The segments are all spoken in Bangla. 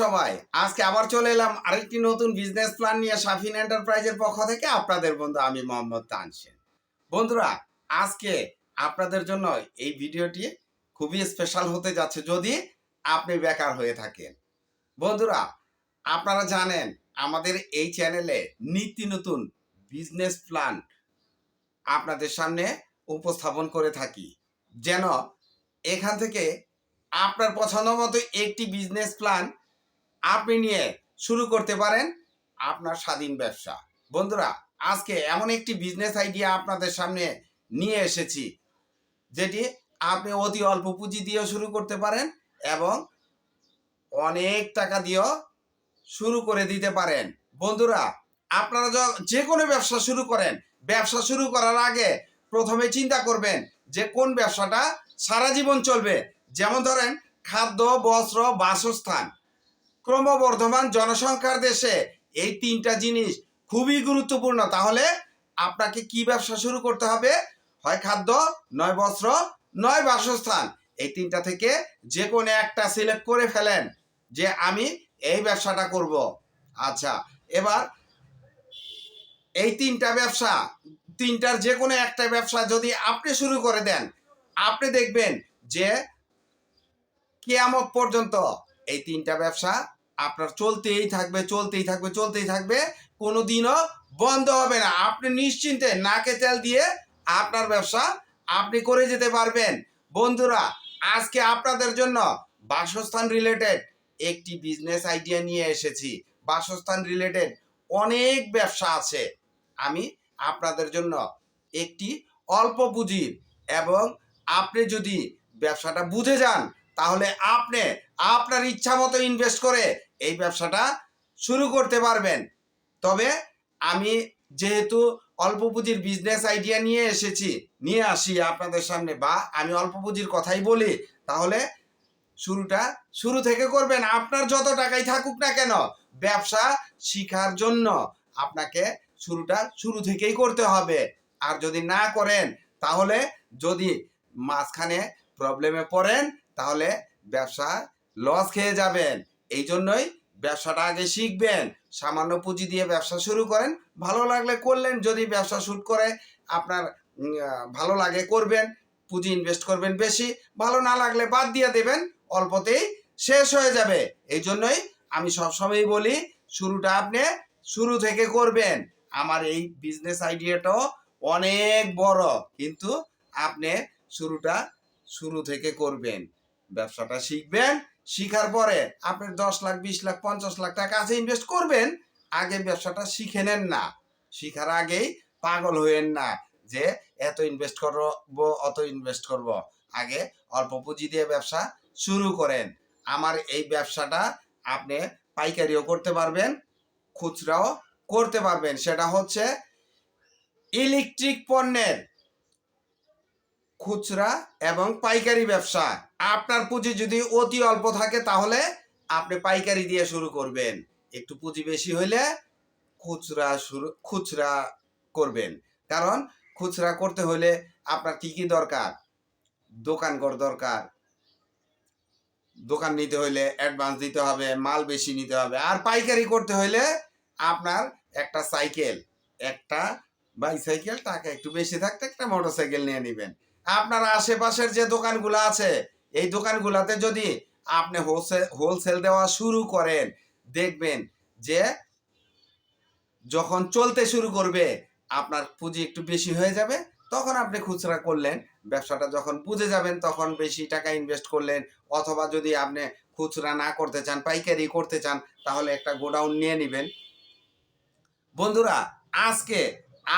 সবাই, আজকে আবার চলে এলাম আরেকটি নতুন বিজনেস প্ল্যান নিয়ে শাফিন এন্টারপ্রাইজের পক্ষ থেকে আপনাদের বন্ধু আমি মোহাম্মদ তানসেন বন্ধুরা, আজকে আপনাদের জন্য এই ভিডিওটি খুবই স্পেশাল হতে যাচ্ছে যদি আপনি বেকার হয়ে থাকেন। বন্ধুরা, আপনারা জানেন আমাদের এই চ্যানেলে নিত্য নতুন বিজনেস প্ল্যান আপনাদের সামনে উপস্থাপন করে থাকি। যেন এখান থেকে আপনার পছন্দ মতো একটি বিজনেস প্ল্যান আপনি নিয়ে শুরু করতে পারেন আপনার স্বাধীন ব্যবসা। বন্ধুরা, আজকে এমন একটি বিজনেস আইডিয়া আপনাদের সামনে নিয়ে এসেছি, যেটি আপনি অতি অল্প পুঁজি দিয়েও শুরু করতে পারেন এবং অনেক টাকা দিয়েও শুরু করে দিতে পারেন। বন্ধুরা, আপনারা যে কোনো ব্যবসা শুরু করেন। ব্যবসা শুরু করার আগে প্রথমে চিন্তা করবেন যে কোন ব্যবসাটা সারা জীবন চলবে। যেমন ধরেন, খাদ্য, বস্ত্র, বাসস্থান। ক্রমবর্ধমান জনসংখ্যার দেশে এই তিনটা জিনিস খুবই গুরুত্বপূর্ণ। তাহলে আপনাকে কি ব্যবসা শুরু করতে হবে? হয় খাদ্য, নয় বস্ত্র, নয় বাসস্থান। এই তিনটা থেকে যে কোনো একটা সিলেক্ট করে ফেলেন যে আমি এই ব্যবসাটা করব। আচ্ছা এবার এই তিনটা ব্যবসা, তিনটার যে কোনো একটা ব্যবসা যদি আপনি শুরু করে দেন, আপনি দেখবেন যে কেয়ামত পর্যন্ত এই তিনটা ব্যবসা আপনার চলতেই থাকবে চলতেই থাকবে চলতেই থাকবে কোনো দিনও বন্ধ হবে না। আপনি নিশ্চিন্তে নাকে তেল দিয়ে আপনার ব্যবসা আপনি করে যেতে পারবেন। বন্ধুরা, আজকে আপনাদের জন্য বাসস্থান রিলেটেড একটি বিজনেস আইডিয়া নিয়ে এসেছি। বাসস্থান রিলেটেড অনেক ব্যবসা আছে। আমি আপনাদের জন্য একটি অল্প পুঁজির এবং আপনি যদি ব্যবসাটা বুঝে যান, তাহলে আপনি আপনার ইচ্ছা মতো ইনভেস্ট করে এই ব্যবসাটা শুরু করতে পারবেন। তবে আমি যেহেতু অল্প পুঁজির বিজনেস আইডিয়া নিয়ে এসেছি, নিয়ে আসি আপনাদের সামনে বা আমি অল্প পুঁজির কথাই বলি, তাহলে শুরুটা শুরু থেকে করবেন। আপনার যত টাকাই থাকুক না কেন, ব্যবসা শিখার জন্য আপনাকে শুরুটা শুরু থেকেই করতে হবে। আর যদি না করেন, তাহলে যদি মাঝখানে প্রবলেমে পড়েন, তাহলে ব্যবসা লস খেয়ে যাবেন। এই জন্যই ব্যবসাটা আগে শিখবেন, সামান্য পুঁজি দিয়ে ব্যবসা শুরু করেন, ভালো লাগলে করলেন, যদি ব্যবসা শুট করে আপনার ভালো লাগে করবেন, পুঁজি ইনভেস্ট করবেন বেশি, ভালো না লাগলে বাদ দিয়ে দেবেন, অল্পতেই শেষ হয়ে যাবে। এই জন্যই আমি সবসময়ই বলি, শুরুটা আপনি শুরু থেকে করবেন। আমার এই বিজনেস আইডিয়াটাও অনেক বড়, কিন্তু আপনি শুরুটা শুরু থেকে করবেন। ব্যবসাটা শিখবেন শিখার পরে আপনি দশ লাখ, বিশ লাখ, পঞ্চাশ লাখ টাকা আছে ইনভেস্ট করবেন, আগে ব্যবসাটা শিখে নেন না। শিখার আগেই পাগল হইয়েন না যে এত ইনভেস্ট করব, অত ইনভেস্ট করব। আগে অল্প পুঁজি দিয়ে ব্যবসা শুরু করেন। আমার এই ব্যবসাটা আপনি পাইকারিও করতে পারবেন, খুচরাও করতে পারবেন। সেটা হচ্ছে ইলেকট্রিক পণ্যের খুচরা এবং পাইকারি ব্যবসা। আপনার পুঁজি যদি অতি অল্প থাকে, তাহলে আপনি পাইকারি দিয়ে শুরু করবেন। একটু পুঁজি বেশি হইলে খুচরা শুরু, খুচরা করবেন। কারণ খুচরা করতে হলে আপনার কি কি দরকার? দোকান ঘর দরকার। দোকান নিতে হইলে অ্যাডভান্স দিতে হবে, মাল বেশি নিতে হবে। আর পাইকারি করতে হইলে আপনার একটা সাইকেল, একটা বাইসাইকেল টাকা একটু বেশি থাকতে একটা মোটর সাইকেল নিয়ে নেবেন। আপনার আশেপাশের যে দোকানগুলো আছে, এই দোকানগুলোতে যদি আপনি হোলসেল হোলসেল দেওয়া শুরু করেন, দেখবেন যে যখন চলতে শুরু করবে, আপনার পুঁজি একটু বেশি হয়ে যাবে, তখন আপনি খুচরা করলেন, ব্যবসাটা যখন বুঝে যাবেন, তখন বেশি টাকা ইনভেস্ট করলেন, অথবা যদি আপনি খুচরা না করতে চান, পাইকারি করতে চান, তাহলে একটা গোডাউন নিয়ে নেবেন। বন্ধুরা, আজকে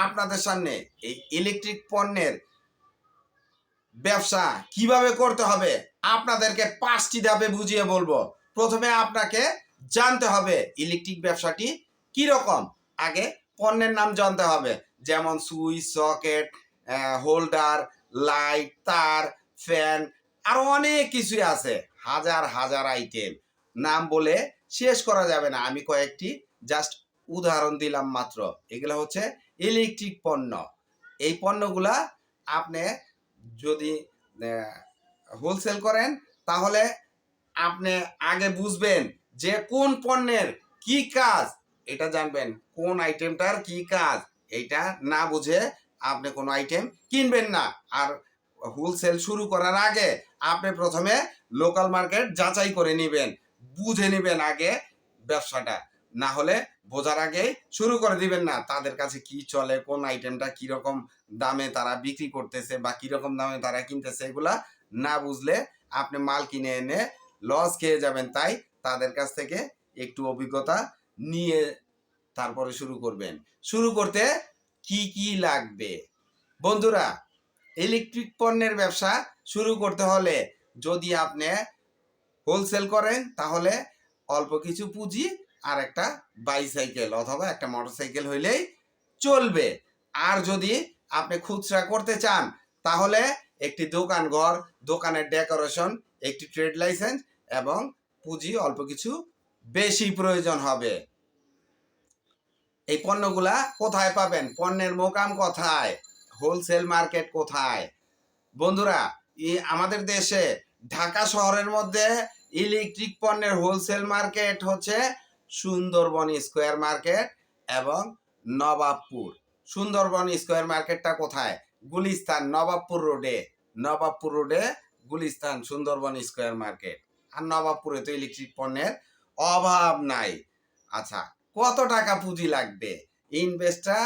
আপনাদের সামনে এই ইলেকট্রিক পণ্যের ব্যবসা কীভাবে করতে হবে আপনাদেরকে পাঁচটি ধাপে বুঝিয়ে বলব। প্রথমে আপনাকে জানতে হবে ইলেকট্রিক ব্যবসাটি রকম আগে পণ্যের নাম জানতে হবে, যেমন সুইচ, সকেট হোল্ডার, লাইট, তার, ফ্যান, আরও অনেক কিছুই আছে। হাজার হাজার আইটেম। নাম বলে শেষ করা যাবে না। আমি কয়েকটি, জাস্ট উদাহরণ দিলাম মাত্র। এগুলো হচ্ছে ইলেকট্রিক পণ্য। এই পণ্যগুলা আপনি যদি হোলসেল করেন, তাহলে আপনি আগে বুঝবেন যে কোন পণ্যের কি কাজ। এটা জানবেন কোন আইটেমটার কি কাজ। এইটা না বুঝে আপনি কোনো আইটেম কিনবেন না। আর হোলসেল শুরু করার আগে আপনি প্রথমে লোকাল মার্কেট যাচাই করে নেবেন। বুঝে নেবেন আগে ব্যবসাটা। না হলে বোঝার আগে শুরু করে দিবেন না। তাদের কাছে কি চলে, কোন আইটেমটা কীরকম দামে তারা বিক্রি করতেছে বা কীরকম দামে তারা কিনতেছে এগুলা না বুঝলে আপনি মাল কিনে এনে লস খেয়ে যাবেন। তাই তাদের কাছ থেকে একটু অভিজ্ঞতা নিয়ে তারপরে শুরু করবেন। শুরু করতে কি কি লাগবে? বন্ধুরা ইলেকট্রিক পণ্যের ব্যবসা শুরু করতে হলে যদি আপনি হোলসেল করেন, তাহলে অল্প কিছু পুঁজি আর একটা বাইসাইকেল অথবা একটা মোটরসাইকেল হইলেই চলবে। আর যদি আপনি খুচরা করতে চান, তাহলে একটি দোকান ঘর, দোকানের ডেকোরেশন একটি ট্রেড লাইসেন্স এবং পুঁজি অল্প কিছু বেশি প্রয়োজন হবে। এই পণ্যগুলা কোথায় পাবেন? পণ্যের মোকাম কোথায়? হোলসেল মার্কেট কোথায়? বন্ধুরা আমাদের দেশে ঢাকা শহরের মধ্যে ইলেকট্রিক পণ্যের হোলসেল মার্কেট হচ্ছে সুন্দরবন স্কোয়ার মার্কেট এবং নবাবপুর। সুন্দরবন স্কোয়ার মার্কেটটা কোথায়? গুলিস্তান, নবাবপুর রোডে নবাবপুর রোডে গুলিস্তান, সুন্দরবন স্কোয়ার মার্কেট। আর নবাবপুরে তো ইলেকট্রিক পণ্যের অভাব নাই। আচ্ছা কত টাকা পুঁজি লাগবে? ইনভেস্টটা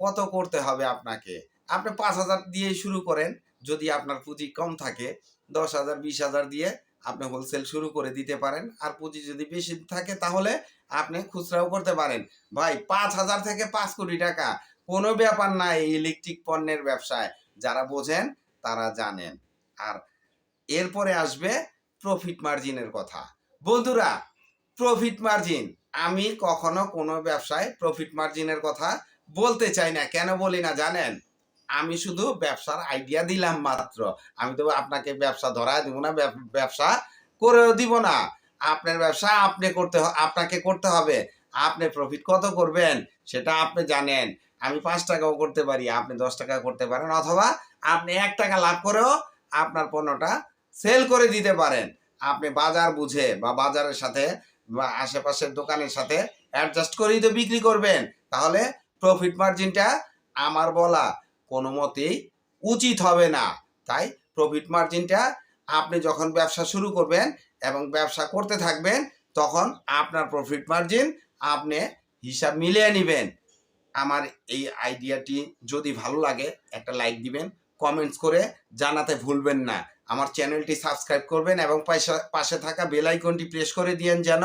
কত করতে হবে আপনাকে? আপনি পাঁচ হাজার দিয়ে শুরু করেন। যদি আপনার পুঁজি কম থাকে, দশ হাজার, বিশ হাজার দিয়ে আপনি হোলসেল শুরু করে দিতে পারেন। আর পুঁজি যদি বেশি থাকে, তাহলে আপনি খুচরাও করতে পারেন। ভাই, পাঁচ হাজার থেকে পাঁচ কোটি টাকা। কোনো ব্যাপার না এই ইলেকট্রিক পণ্যের ব্যবসায়। যারা বোঝেন, তারা জানেন। আর এরপরে আসবে প্রফিট মার্জিনের কথা। বন্ধুরা প্রফিট মার্জিন আমি কখনো কোনো ব্যবসায় প্রফিট মার্জিনের কথা বলতে চাই না। কেন বলি না জানেন? আমি শুধু ব্যবসার আইডিয়া দিলাম মাত্র। আমি তো আপনাকে ব্যবসা ধরা দিব না ব্যবসা করেও দিব না। আপনার ব্যবসা আপনি করতে আপনাকে করতে হবে। আপনি প্রফিট কত করবেন সেটা আপনি জানেন। আমি পাঁচ টাকাও করতে পারি, আপনি দশ টাকা করতে পারেন অথবা আপনি এক টাকা লাভ করেও আপনার পণ্যটা সেল করে দিতে পারেন। আপনি বাজার বুঝে বা বাজারের সাথে বা আশেপাশের দোকানের সাথে অ্যাডজাস্ট করেই তো বিক্রি করবেন। তাহলে প্রফিট মার্জিনটা আমার বলা কোনো মতেই উচিত হবে না। তাই প্রফিট মার্জিনটা আপনি যখন ব্যবসা শুরু করবেন এবং ব্যবসা করতে থাকবেন, তখন আপনার প্রফিট মার্জিন আপনি হিসাব মিলিয়ে নেবেন। আমার এই আইডিয়াটি যদি ভালো লাগে, একটা লাইক দিবেন কমেন্টস করে জানাতে ভুলবেন না। আমার চ্যানেলটি সাবস্ক্রাইব করবেন এবং পাশে- থাকা বেল আইকনটি প্রেস করে দিয়েন যেন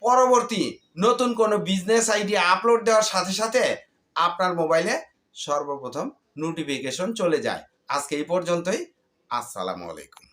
পরবর্তী নতুন কোনো বিজনেস আইডিয়া আপলোড দেওয়ার সাথে সাথে আপনার মোবাইলে সর্বপ্রথম নোটিফিকেশন চলে যায়। আজকে এই পর্যন্তই। আসসালামু আলাইকুম।